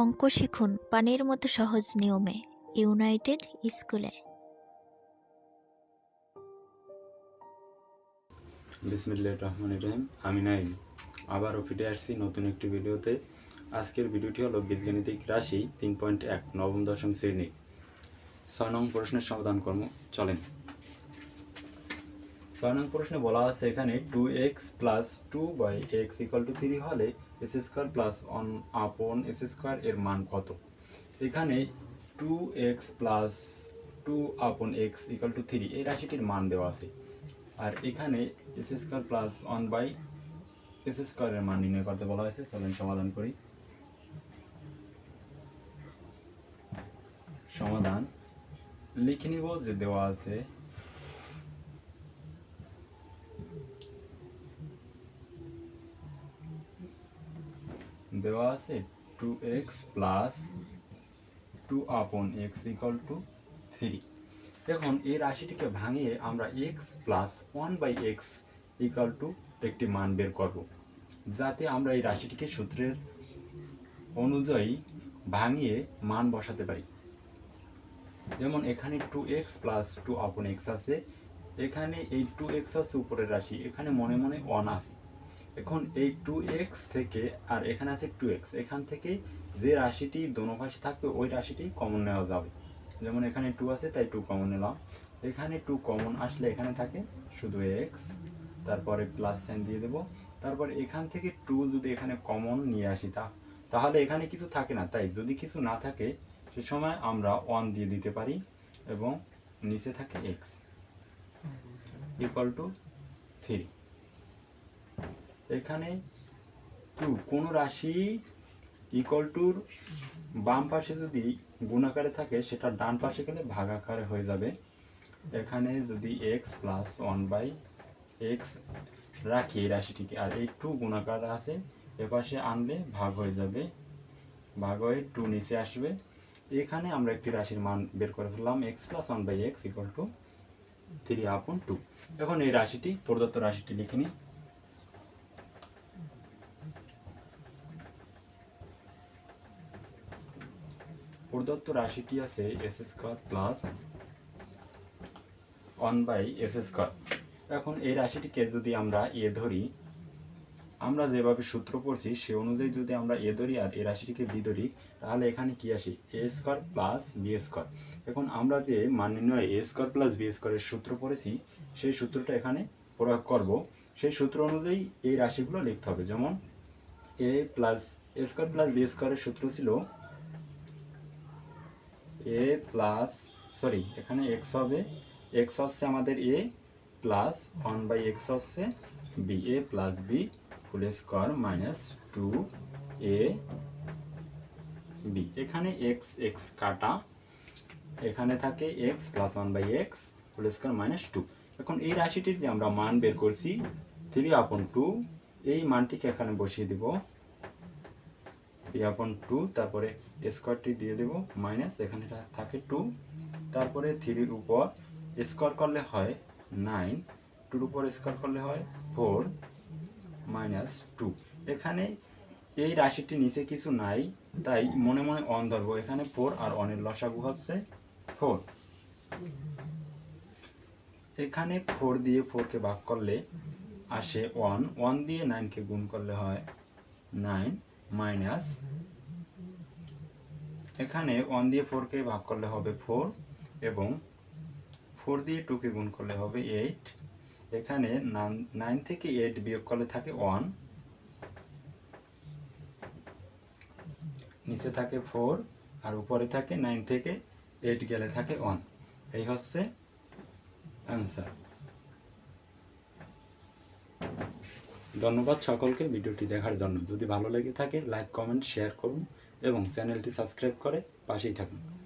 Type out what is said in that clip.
অঙ্ক শিখুন পানির মতো সহজ নিয়মে, ইউনাইটেড স্কুলে। বিসমিল্লাহ রহমান রহিম, আমি নাইম। আবারও ফিরে আসছি নতুন একটি ভিডিওতে। আজকের ভিডিওটি হলো বীজগণিতিক রাশি তিন পয়েন্ট এক, নবম দশম শ্রেণি। ছয় নং প্রশ্নের সমাধান কর্ম, চলেন। ছয় নং প্রশ্নে বলা আছে এখানে two x plus two by x equal to three হলে S square plus one upon S square এর মান কত? এখানে two x plus two upon x equal to three এই রাশিটির মান দেওয়া আছে। আর এখানে S square plus one by S স্কোয়ারের মান নির্ণয় করতে বলা হয়েছে, চলেন সমাধান করি। সমাধান। লিখে নিব যে দেওয়া আছে দেওয়া আছে two x plus two upon x equal to three এখন এই রাশিটিকে ভাঙিয়ে আমরা x plus one by x equal to একটি মান বের করব, যাতে আমরা এই রাশিটিকে সূত্রের অনুযায়ী ভাঙিয়ে মান বসাতে পারি। যেমন, এখানে two x plus two upon x আছে, এখানে এই টু এক্স আছে উপরের রাশি, এখানে মনে মনে ওয়ান আছে। এখন এই টু এক্স থেকে, আর এখানে আছে টু এক্স এখান থেকে যে রাশিটি দোনো পাশে থাকবে, ওই রাশিটি কমন নেওয়া যাবে। যেমন এখানে টু আছে, তাই টু কমন নিলাম। এখানে টু কমন আসলে এখানে থাকে শুধু এক্স তারপরে প্লাস সাইন দিয়ে দেব। তারপর এখান থেকে টু যদি এখানে কমন নিয়ে আসি তা তাহলে এখানে কিছু থাকে না। তাই যদি কিছু না থাকে, সে সময় আমরা ওয়ান দিয়ে দিতে পারি এবং নিচে থাকে এক্স ইকুয়াল টু থ্রি এখানে টু কোনো রাশি ইকুয়াল টুর বাম পাশে যদি গুণাকারে থাকে, সেটা ডান পাশে গেলে ভাগাকারে হয়ে যাবে। এখানে যদি x plus one by x রাখি এই রাশিটিকে, আর এই টু গুণাকার আছে এপাশে আনলে ভাগ হয়ে যাবে, ভাগ হয়ে টু নিচে আসবে। এখানে আমরা একটি রাশির মান বের করে ফেললাম x plus one by x equal to three upon two এখন এই রাশিটি, প্রদত্ত রাশিটি লিখে নিই। প্রদত্ত রাশিটি আছে? S square plus one by s square এখন এই রাশিটিকে যদি আমরা এ ধরি, আমরা যেভাবে সূত্র পড়ছি, সে অনুযায়ী যদি আমরা এ ধরি আর এই রাশিটিকে বি ধরি, তাহলে এখানে কি আসে? A square plus b square এখন আমরা যে মান নির্ণয় এ স্কোয়ার প্লাস বি স্কোয়ারের সূত্র পড়েছি, সেই সূত্রটা এখানে প্রয়োগ করব। সেই সূত্র অনুযায়ী এই রাশিগুলো লিখতে হবে। যেমন a plus a square plus b স্কোয়ারের সূত্র ছিল এ প্লাস, সরি, এখানে এক্স হবে এক্স হচ্ছে আমাদের a plus one by x হচ্ছে b, a plus b full square minus two a b. এখানে এক্স এক্স কাটা, এখানে থাকে x plus one by x full square minus two. এখন এই রাশিটির যে আমরা মান বের করছি থ্রি আপন টু এই মানটিকে এখানে বসিয়ে দিব। আপন টু, তারপরে স্কোয়ারটি দিয়ে দেব, মাইনাস এখানে থাকে টু। তারপরে থ্রির উপর স্কোয়ার করলে হয় নাইন, টুর উপর স্কোয়ার করলে হয় ফোর, মাইনাস টু। এখানে এই রাশিটি নিচে কিছু নাই, তাই মনে মনে অন ধরবো। এখানে ফোর আর অনের লসাগু হচ্ছে ফোর এখানে ফোর দিয়ে ফোরকে ভাগ করলে আসে ওয়ান ওয়ান দিয়ে নাইনকে গুণ করলে হয় নাইন মাইনাস এখানে ওয়ান দিয়ে ফোরকে ভাগ করলে হবে ফোর এবং ফোর দিয়ে টুকে গুণ করলে হবে এইট এখানে নাইন থেকে এইট বিয়োগ করলে থাকে ওয়ান নিচে থাকে ফোর আর উপরে থাকে নাইন থেকে এইট গেলে থাকে ওয়ান এই হচ্ছে অ্যান্সার ধন্যবাদ সকলকে ভিডিওটি দেখার জন্য। যদি ভালো লেগে থাকে, লাইক, কমেন্ট, শেয়ার করুন এবং চ্যানেলটি সাবস্ক্রাইব করে পাশেই থাকুন।